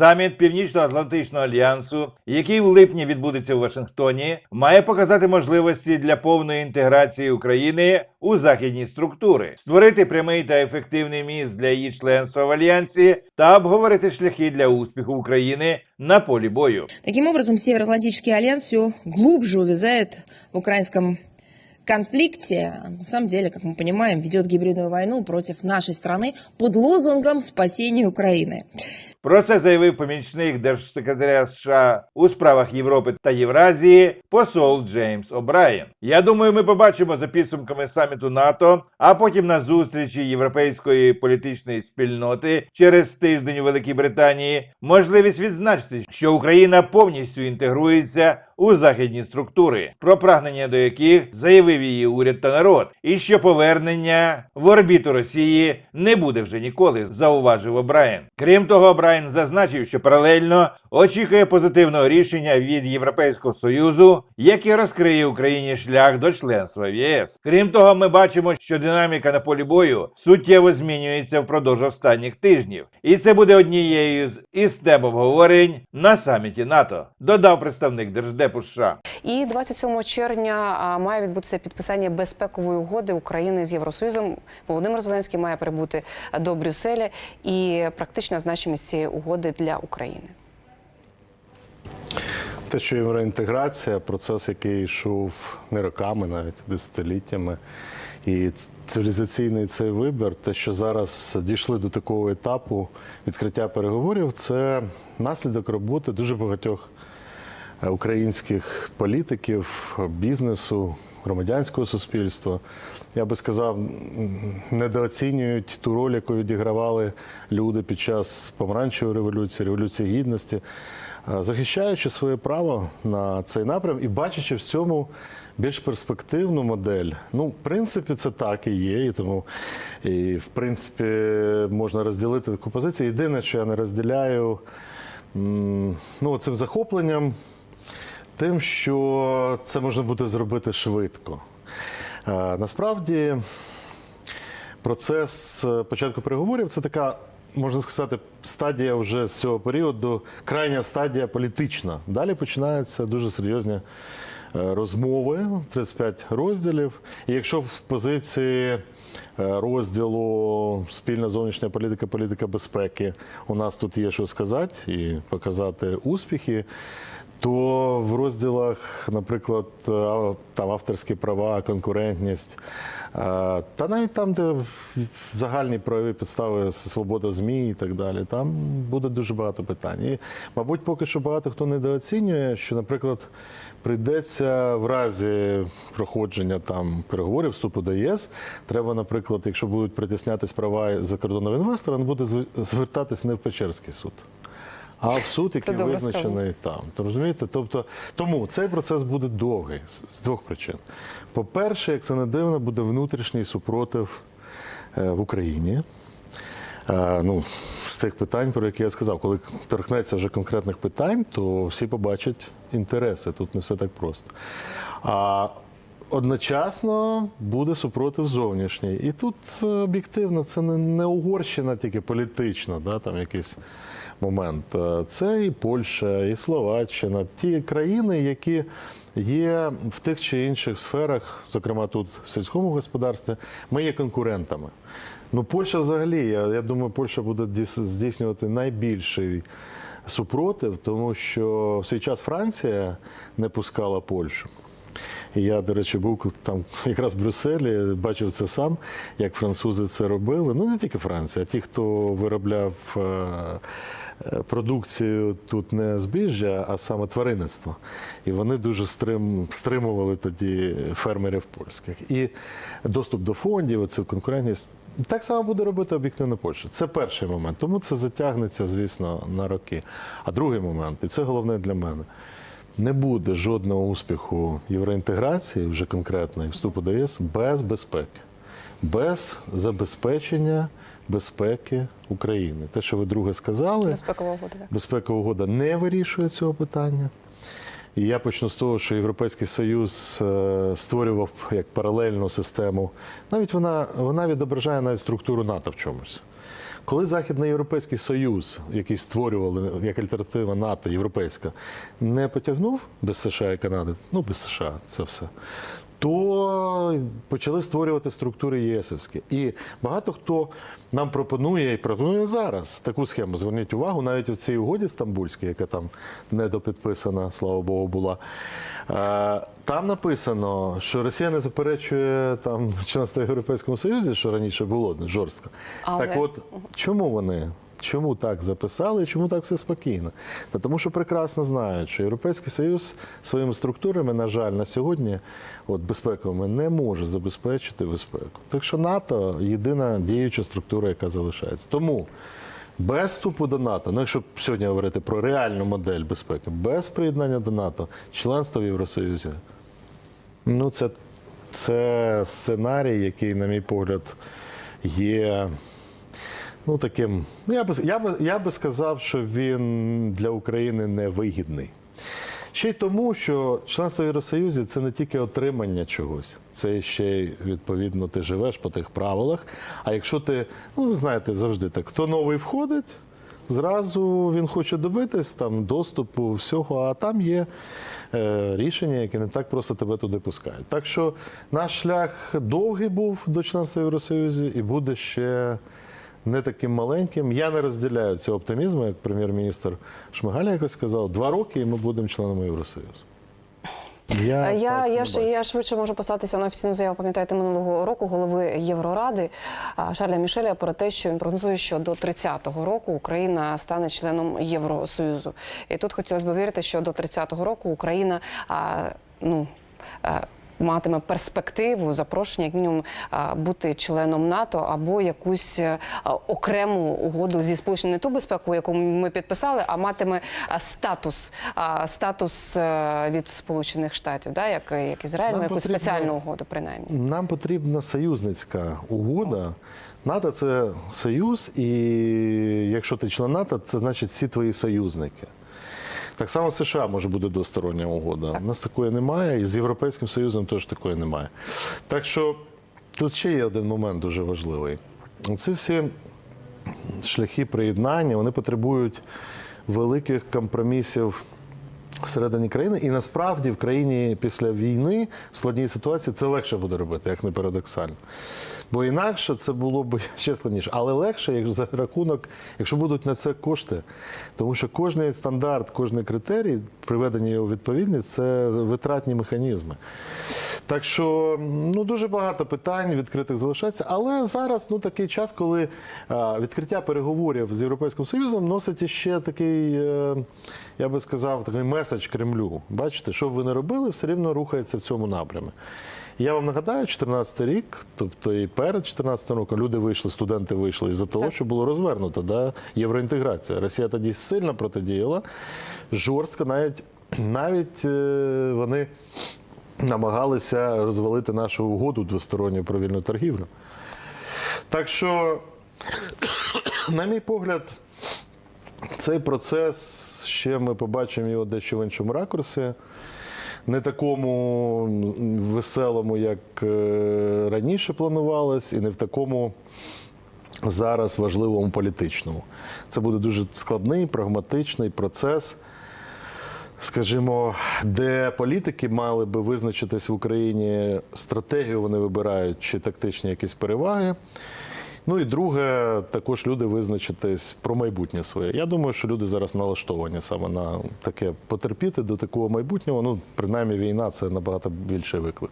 Саміт Північно-Атлантичного альянсу, який в липні відбудеться у Вашингтоні, має показати можливості для повної інтеграції України у західні структури, створити прямий та ефективний міст для її членства в альянсі та обговорити шляхи для успіху України на полі бою. Таким образом, Североатлантический альянс глубже увязает в украинском конфликте. На самом деле, как мы понимаем, ведет гибридную войну против нашей страны под лозунгом спасения Украины. Про це заявив помічник держсекретаря США у справах Європи та Євразії посол Джеймс О'Брайен. Я думаю, ми побачимо за підсумками саміту НАТО, а потім на зустрічі європейської політичної спільноти через тиждень у Великій Британії можливість відзначити, що Україна повністю інтегрується у західні структури, про прагнення до яких заявив її уряд та народ, і що повернення в орбіту Росії не буде вже ніколи, зауважив О'Брайен. Крім того, О'Брайен зазначив, що паралельно очікує позитивного рішення від Європейського союзу, яке розкриє Україні шлях до членства в ЄС. Крім того, ми бачимо, що динаміка на полі бою суттєво змінюється впродовж останніх тижнів, і це буде однією з із тем обговорень на саміті НАТО, додав представник Держдепу США. І 27 червня має відбутися підписання безпекової угоди України з Євросоюзом. Володимир Зеленський має прибути до Брюсселя і практична значимість цієї угоди для України. Те, що євроінтеграція, процес, який йшов не роками, навіть десятиліттями, і цивілізаційний цей вибір, те, що зараз дійшли до такого етапу відкриття переговорів, це наслідок роботи дуже багатьох українських політиків, бізнесу, громадянського суспільства. Я би сказав, недооцінюють ту роль, яку відігравали люди під час помаранчевої революції, революції гідності, е, захищаючи своє право на цей напрям і бачачи в цьому більш перспективну модель. Ну, в принципі, це так і є, і тому і в принципі можна розділити таку позицію. Єдине, що я не розділяю ну, цим захопленням тим, що це можна буде зробити швидко. Е, Насправді процес е, початку переговорів це така, можна сказати, стадія вже з цього періоду, крайня стадія політична. Далі починаються дуже серйозні е, розмови, 35 розділів. І якщо в позиції розділу спільна зовнішня політика, політика безпеки у нас тут є що сказати і показати успіхи. То в розділах, наприклад, там авторські права, конкурентність, та навіть там, де загальні правові підстави, свобода ЗМІ і так далі, там буде дуже багато питань. І, мабуть, поки що багато хто недооцінює, що, наприклад, прийдеться в разі проходження там переговорів вступу до ЄС, треба, наприклад, якщо будуть притіснятись права закордонного інвестора, він буде звертатись не в Печерський суд. А в суд, який визначений там. То розумієте? Тобто, тому цей процес буде довгий з- з двох причин. По-перше, як це не дивно, буде внутрішній супротив е, в Україні. Е, Ну, з тих питань, про які я сказав, коли торкнеться вже конкретних питань, то всі побачать інтереси. Тут не все так просто. А одночасно буде супротив зовнішній. І тут е, об'єктивно це не, не Угорщина, тільки політична, да, там якийсь момент. Е, Це і Польща, і Словаччина, ті країни, які є в тих чи інших сферах, зокрема тут в сільському господарстві, ми є конкурентами. Ну, Польща взагалі, я, я думаю, Польща буде здійснювати найбільший супротив, тому що в свій час Франція не пускала Польщу. Я, до речі, був там якраз в Брюсселі, бачив це сам, як французи це робили. Ну не тільки Франція, а ті, хто виробляв е, е, продукцію тут не збіжжя, а саме тваринництво. І вони дуже стрим, стримували тоді фермерів польських. І доступ до фондів, оцю конкурентність. Так само буде робити об'єктивно Польща. Це перший момент. Тому це затягнеться, звісно, на роки. А другий момент, і це головне для мене. Не буде жодного успіху євроінтеграції, вже конкретної вступу до ЄС, без безпеки, без забезпечення безпеки України. Те, що ви друге сказали, Безпекова угода. так. безпекова угода не вирішує цього питання. І я почну з того, що Європейський Союз е, створював як паралельну систему. Навіть вона, вона відображає навіть структуру НАТО в чомусь. Коли Західноєвропейський Союз, який створювали як альтернатива НАТО, європейська, не потягнув без США і Канади, ну без США це все. То почали створювати структури ЄСовські. І багато хто нам пропонує і пропонує зараз таку схему. Зверніть увагу, навіть у цій угоді стамбульській, яка там недопідписана, слава Богу, була. е, Там написано, що Росія не заперечує там членство в Європейському Союзі, що раніше було жорстко. Але- Так от, чому вони? Чому так записали чому так все спокійно? Та тому що прекрасно знають, що Європейський Союз своїми структурами, на жаль, на сьогодні, от безпековими, не може забезпечити безпеку. Так що НАТО єдина діюча структура, яка залишається. Тому без вступу до НАТО, ну якщо сьогодні говорити про реальну модель безпеки, без приєднання до НАТО, членство в Євросоюзі, ну це, це сценарій, який, на мій погляд, є. Ну, таким, я би, я, би, я би сказав, що він для України не вигідний. Ще й тому, що членство в Євросоюзі це не тільки отримання чогось, це ще й відповідно ти живеш по тих правилах. А якщо ти, ну ви знаєте, завжди так, хто новий входить, зразу він хоче добитись там доступу, всього, а там є е, рішення, які не так просто тебе туди пускають. Так що наш шлях довгий був до членства в Євросоюзі і буде ще не таким маленьким. Я не розділяю цього оптимізму, як прем'єр-міністр Шмигаля якось сказав, два роки і ми будемо членами Євросоюзу. Я, Я, я, ж, я швидше можу послатися на офіційну заяву, пам'ятаєте, минулого року голови Євроради Шарля Мішеля про те, що він прогнозує, що до 30-го року Україна стане членом Євросоюзу. І тут хотілося б вірити, що до 30-го року Україна а, ну. а, Матиме перспективу запрошення, як мінімум, бути членом НАТО або якусь е, окрему угоду зі сполученими не ту безпеку, яку ми підписали, а матиме статус, статус е, від Сполучених Штатів, да, як, як Ізраїль, Нам якусь потрібно- спеціальну угоду, принаймні. Нам потрібна союзницька угода. НАТО це союз, і якщо ти член НАТО, це значить всі твої союзники. Так само США може бути двостороння угода. У нас такої немає, і з Європейським Союзом теж такої немає. Так що тут ще є один момент дуже важливий. Це всі шляхи приєднання, вони потребують великих компромісів всередині країни. І насправді в країні після війни в складній ситуації це легше буде робити, як не парадоксально. Бо інакше це було б ще складніше. Але легше, якщо за рахунок, якщо будуть на це кошти. Тому що кожний стандарт, кожний критерій, приведення його у відповідність це витратні механізми. Так що ну дуже багато питань відкритих залишається. Але зараз ну такий час, коли а, відкриття переговорів з Європейським Союзом носить іще такий, е, я би сказав, такий меседж Кремлю. Бачите, що б ви не робили, все рівно рухається в цьому напрямі. Я вам нагадаю, 14 рік, тобто і перед 14 роком люди вийшли, студенти вийшли із-за того, що було розвернуто да, євроінтеграція. Росія тоді сильно протидіяла, жорстко, навіть навіть е, вони намагалися розвалити нашу угоду двосторонню про вільну торгівлю. Так що, на мій погляд, цей процес ще ми побачимо його дещо в іншому ракурсі. Не такому веселому, як е, раніше планувалось, і не в такому зараз важливому політичному. Це буде дуже складний, прагматичний процес скажімо, де політики мали би визначитись в Україні стратегію, вони вибирають чи тактичні якісь переваги. Ну і друге, також люди визначитись про майбутнє своє. Я думаю, що люди зараз налаштовані саме на таке потерпіти до такого майбутнього. Ну, принаймні, війна це набагато більший виклик.